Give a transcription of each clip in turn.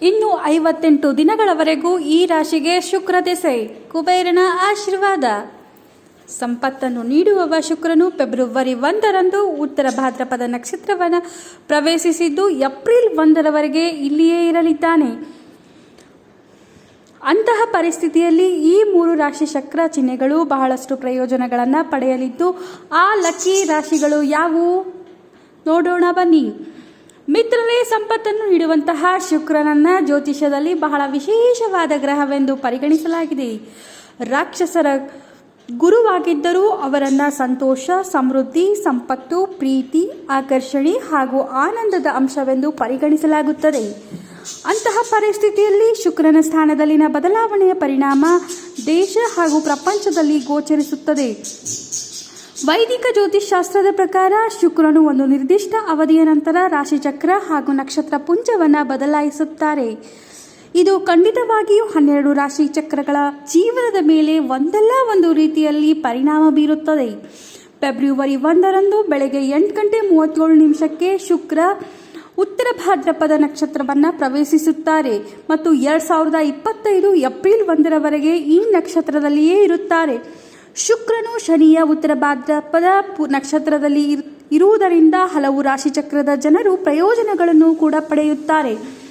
ಇನ್ನು ಐವತ್ತೆಂಟು ದಿನಗಳವರೆಗೂ ಈ ರಾಶಿಗೆ ಶುಕ್ರ ದೆಸೆ, ಕುಬೇರನ ಆಶೀರ್ವಾದ. ಸಂಪತ್ತನ್ನು ನೀಡುವವ ಶುಕ್ರನು ಫೆಬ್ರವರಿ ಒಂದರಂದು ಉತ್ತರ ಭಾದ್ರಪದ ನಕ್ಷತ್ರವನ್ನು ಪ್ರವೇಶಿಸಿದ್ದು ಏಪ್ರಿಲ್ ಒಂದರವರೆಗೆ ಇಲ್ಲಿಯೇ ಇರಲಿದ್ದಾನೆ. ಅಂತಹ ಪರಿಸ್ಥಿತಿಯಲ್ಲಿ ಈ ಮೂರು ರಾಶಿ ಚಕ್ರ ಚಿಹ್ನೆಗಳು ಬಹಳಷ್ಟು ಪ್ರಯೋಜನಗಳನ್ನು ಪಡೆಯಲಿದ್ದು, ಆ ಲಕ್ಕಿ ರಾಶಿಗಳು ಯಾವುವು? ನೋಡೋಣ ಬನ್ನಿ. ಮಿತ್ರರೇ, ಸಂಪತ್ತನ್ನು ನೀಡುವಂತಹ ಶುಕ್ರನನ್ನ ಜ್ಯೋತಿಷ್ಯದಲ್ಲಿ ಬಹಳ ವಿಶೇಷವಾದ ಗ್ರಹವೆಂದು ಪರಿಗಣಿಸಲಾಗಿದೆ. ರಾಕ್ಷಸರ ಗುರುವಾಗಿದ್ದರೂ ಅವರನ್ನ ಸಂತೋಷ, ಸಮೃದ್ಧಿ, ಸಂಪತ್ತು, ಪ್ರೀತಿ, ಆಕರ್ಷಣೆ ಹಾಗೂ ಆನಂದದ ಅಂಶವೆಂದು ಪರಿಗಣಿಸಲಾಗುತ್ತದೆ. ಅಂತಹ ಪರಿಸ್ಥಿತಿಯಲ್ಲಿ ಶುಕ್ರನ ಸ್ಥಾನದಲ್ಲಿನ ಬದಲಾವಣೆಯ ಪರಿಣಾಮ ದೇಶ ಹಾಗೂ ಪ್ರಪಂಚದಲ್ಲಿ ಗೋಚರಿಸುತ್ತದೆ. ವೈದಿಕ ಜ್ಯೋತಿಷ್ಶಾಸ್ತ್ರದ ಪ್ರಕಾರ ಶುಕ್ರನು ಒಂದು ನಿರ್ದಿಷ್ಟ ಅವಧಿಯ ನಂತರ ರಾಶಿಚಕ್ರ ಹಾಗೂ ನಕ್ಷತ್ರ ಪುಂಜವನ್ನು ಬದಲಾಯಿಸುತ್ತಾರೆ. ಇದು ಖಂಡಿತವಾಗಿಯೂ ಹನ್ನೆರಡು ರಾಶಿ ಚಕ್ರಗಳ ಜೀವನದ ಮೇಲೆ ಒಂದಲ್ಲ ಒಂದು ರೀತಿಯಲ್ಲಿ ಪರಿಣಾಮ ಬೀರುತ್ತದೆ. ಫೆಬ್ರವರಿ ಒಂದರಂದು ಬೆಳಗ್ಗೆ ಎಂಟು ಗಂಟೆ ಮೂವತ್ತೇಳು ನಿಮಿಷಕ್ಕೆ ಶುಕ್ರ ಉತ್ತರ ಭಾದ್ರಪದ ನಕ್ಷತ್ರವನ್ನು ಪ್ರವೇಶಿಸುತ್ತಾರೆ ಮತ್ತು ಎರಡು ಸಾವಿರದ ಇಪ್ಪತ್ತೈದು ಏಪ್ರಿಲ್ ಒಂದರವರೆಗೆ ಈ ನಕ್ಷತ್ರದಲ್ಲಿಯೇ ಇರುತ್ತಾರೆ. ಶುಕ್ರನು ಶನಿಯ ಉತ್ತರ ಭಾದ್ರಪದ ನಕ್ಷತ್ರದಲ್ಲಿ ಇರ್- ಇರುವುದರಿಂದ ಹಲವು ರಾಶಿಚಕ್ರದ ಜನರು ಪ್ರಯೋಜನಗಳನ್ನು ಕೂಡ ಪಡೆಯುತ್ತಾರೆ.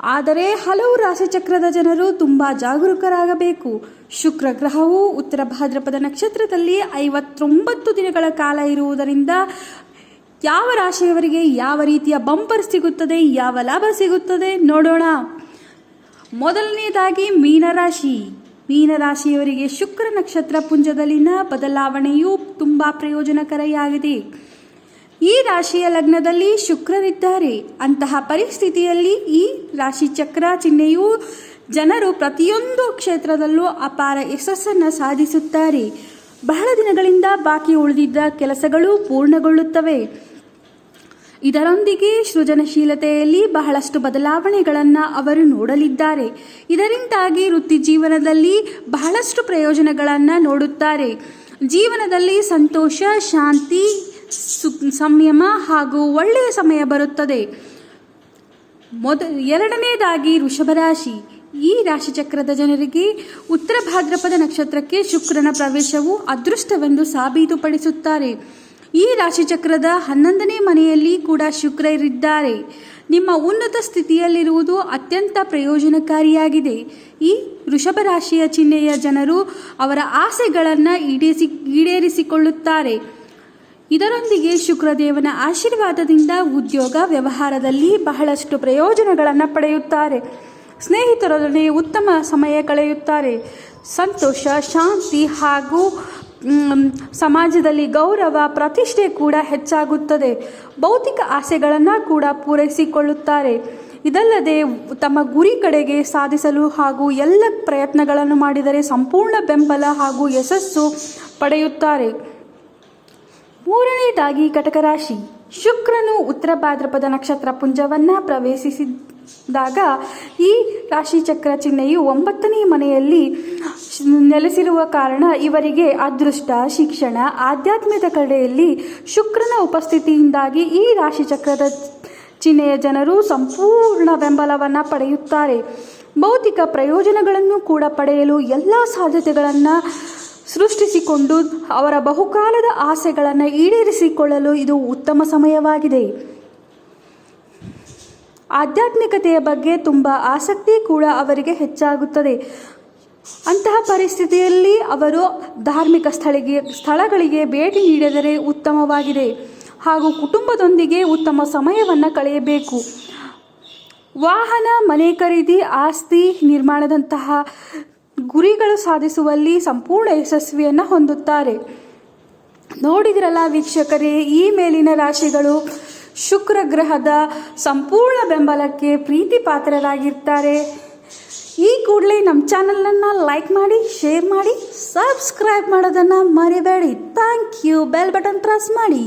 ಆದರೆ ಹಲವು ರಾಶಿಚಕ್ರದ ಜನರು ತುಂಬ ಜಾಗರೂಕರಾಗಬೇಕು. ಶುಕ್ರ ಗ್ರಹವು ಉತ್ತರ ಭಾದ್ರಪದ ನಕ್ಷತ್ರದಲ್ಲಿ ಐವತ್ತೊಂಬತ್ತು ದಿನಗಳ ಕಾಲ ಇರುವುದರಿಂದ ಯಾವ ರಾಶಿಯವರಿಗೆ ಯಾವ ರೀತಿಯ ಬಂಪರ್ ಸಿಗುತ್ತದೆ, ಯಾವ ಲಾಭ ಸಿಗುತ್ತದೆ ನೋಡೋಣ. ಮೊದಲನೆಯದಾಗಿ ಮೀನರಾಶಿ. ಮೀನರಾಶಿಯವರಿಗೆ ಶುಕ್ರ ನಕ್ಷತ್ರ ಪುಂಜದಲ್ಲಿನ ಬದಲಾವಣೆಯು ತುಂಬ ಪ್ರಯೋಜನಕಾರಿಯಾಗಿದೆ. ಈ ರಾಶಿಯ ಲಗ್ನದಲ್ಲಿ ಶುಕ್ರರಿದ್ದಾರೆ. ಅಂತಹ ಪರಿಸ್ಥಿತಿಯಲ್ಲಿ ಈ ರಾಶಿ ಚಕ್ರ ಚಿಹ್ನೆಯು ಜನರು ಪ್ರತಿಯೊಂದು ಕ್ಷೇತ್ರದಲ್ಲೂ ಅಪಾರ ಯಶಸ್ಸನ್ನು ಸಾಧಿಸುತ್ತಾರೆ. ಬಹಳ ದಿನಗಳಿಂದ ಬಾಕಿ ಉಳಿದಿದ್ದ ಕೆಲಸಗಳು ಪೂರ್ಣಗೊಳ್ಳುತ್ತವೆ. ಇದರೊಂದಿಗೆ ಸೃಜನಶೀಲತೆಯಲ್ಲಿ ಬಹಳಷ್ಟು ಬದಲಾವಣೆಗಳನ್ನು ಅವರು ನೋಡಲಿದ್ದಾರೆ. ಇದರಿಂದಾಗಿ ವೃತ್ತಿ ಜೀವನದಲ್ಲಿ ಬಹಳಷ್ಟು ಪ್ರಯೋಜನಗಳನ್ನು ನೋಡುತ್ತಾರೆ. ಜೀವನದಲ್ಲಿ ಸಂತೋಷ, ಶಾಂತಿ, ಸು, ಸಂಯಮ ಹಾಗೂ ಒಳ್ಳೆಯ ಸಮಯ ಬರುತ್ತದೆ. ಮೊದ, ಎರಡನೇದಾಗಿ ವೃಷಭರಾಶಿ ಈ ರಾಶಿಚಕ್ರದ ಜನರಿಗೆ ಉತ್ತರ ಭಾದ್ರಪದ ನಕ್ಷತ್ರಕ್ಕೆ ಶುಕ್ರನ ಪ್ರವೇಶವು ಅದೃಷ್ಟವೆಂದು ಸಾಬೀತುಪಡಿಸುತ್ತಾರೆ. ಈ ರಾಶಿಚಕ್ರದ ಹನ್ನೊಂದನೇ ಮನೆಯಲ್ಲಿ ಕೂಡ ಶುಕ್ರರಿದ್ದಾರೆ ನಿಮ್ಮ ಉನ್ನತ ಸ್ಥಿತಿಯಲ್ಲಿರುವುದು ಅತ್ಯಂತ ಪ್ರಯೋಜನಕಾರಿಯಾಗಿದೆ. ಈ ವೃಷಭ ರಾಶಿಯ ಚಿಹ್ನೆಯ ಜನರು ಅವರ ಆಸೆಗಳನ್ನು ಈಡೇರಿಸಿ, ಈಡೇರಿಸಿಕೊಳ್ಳುತ್ತಾರೆ. ಇದರೊಂದಿಗೆ ಶುಕ್ರದೇವನ ಆಶೀರ್ವಾದದಿಂದ ಉದ್ಯೋಗ ವ್ಯವಹಾರದಲ್ಲಿ ಬಹಳಷ್ಟು ಪ್ರಯೋಜನಗಳನ್ನು ಪಡೆಯುತ್ತಾರೆ. ಸ್ನೇಹಿತರೊಡನೆ ಉತ್ತಮ ಸಮಯ ಕಳೆಯುತ್ತಾರೆ. ಸಂತೋಷ, ಶಾಂತಿ ಹಾಗೂ ಸಮಾಜದಲ್ಲಿ ಗೌರವ, ಪ್ರತಿಷ್ಠೆ ಕೂಡ ಹೆಚ್ಚಾಗುತ್ತದೆ. ಭೌತಿಕ ಆಸೆಗಳನ್ನು ಕೂಡ ಪೂರೈಸಿಕೊಳ್ಳುತ್ತಾರೆ. ಇದಲ್ಲದೆ ತಮ್ಮ ಗುರಿ ಕಡೆಗೆ ಸಾಧಿಸಲು ಹಾಗೂ ಎಲ್ಲ ಪ್ರಯತ್ನಗಳನ್ನು ಮಾಡಿದರೆ ಸಂಪೂರ್ಣ ಬೆಂಬಲ ಹಾಗೂ ಯಶಸ್ಸು ಪಡೆಯುತ್ತಾರೆ. ಮೂರನೇದಾಗಿ ಕಟಕರಾಶಿ. ಶುಕ್ರನು ಉತ್ತರ ಭಾದ್ರಪದ ನಕ್ಷತ್ರ ಪುಂಜವನ್ನು ಪ್ರವೇಶಿಸಿದಾಗ ಈ ರಾಶಿ ಚಕ್ರ ಚಿಹ್ನೆಯು ಒಂಬತ್ತನೇ ಮನೆಯಲ್ಲಿ ನೆಲೆಸಿರುವ ಕಾರಣ ಇವರಿಗೆ ಅದೃಷ್ಟ, ಶಿಕ್ಷಣ, ಆಧ್ಯಾತ್ಮಿಕ ಕಡೆಯಲ್ಲಿ ಶುಕ್ರನ ಉಪಸ್ಥಿತಿಯಿಂದಾಗಿ ಈ ರಾಶಿ ಚಕ್ರದ ಚಿಹ್ನೆಯ ಜನರು ಸಂಪೂರ್ಣ ಬೆಂಬಲವನ್ನು ಪಡೆಯುತ್ತಾರೆ. ಭೌತಿಕ ಪ್ರಯೋಜನಗಳನ್ನು ಕೂಡ ಪಡೆಯಲು ಎಲ್ಲ ಸಾಧ್ಯತೆಗಳನ್ನು ಸೃಷ್ಟಿಸಿಕೊಂಡು ಅವರ ಬಹುಕಾಲದ ಆಸೆಗಳನ್ನು ಈಡೇರಿಸಿಕೊಳ್ಳಲು ಇದು ಉತ್ತಮ ಸಮಯವಾಗಿದೆ. ಆಧ್ಯಾತ್ಮಿಕತೆಯ ಬಗ್ಗೆ ತುಂಬ ಆಸಕ್ತಿ ಕೂಡ ಅವರಿಗೆ ಹೆಚ್ಚಾಗುತ್ತದೆ. ಅಂತಹ ಪರಿಸ್ಥಿತಿಯಲ್ಲಿ ಅವರು ಧಾರ್ಮಿಕ ಸ್ಥಳಿಗೆ, ಸ್ಥಳಗಳಿಗೆ ಭೇಟಿ ನೀಡಿದರೆ ಉತ್ತಮವಾಗಿದೆ ಹಾಗೂ ಕುಟುಂಬದೊಂದಿಗೆ ಉತ್ತಮ ಸಮಯವನ್ನು ಕಳೆಯಬೇಕು. ವಾಹನ, ಮನೆ ಖರೀದಿ, ಆಸ್ತಿ, ನಿರ್ಮಾಣದಂತಹ ಗುರಿಗಳು ಸಾಧಿಸುವಲ್ಲಿ ಸಂಪೂರ್ಣ ಯಶಸ್ವಿಯನ್ನು ಹೊಂದುತ್ತಾರೆ. ನೋಡಿದ್ರಲ್ಲ ವೀಕ್ಷಕರೇ, ಈ ಮೇಲಿನ ರಾಶಿಗಳು ಶುಕ್ರ ಗ್ರಹದ ಸಂಪೂರ್ಣ ಬೆಂಬಲಕ್ಕೆ ಪ್ರೀತಿ ಪಾತ್ರರಾಗಿರ್ತಾರೆ ಈ ಕೂಡಲೇ ನಮ್ಮ ಚಾನಲನ್ನು ಲೈಕ್ ಮಾಡಿ, ಶೇರ್ ಮಾಡಿ, ಸಬ್ಸ್ಕ್ರೈಬ್ ಮಾಡೋದನ್ನು ಮರಿಬೇಡಿ. Thank you. Bell button press ಮಾಡಿ.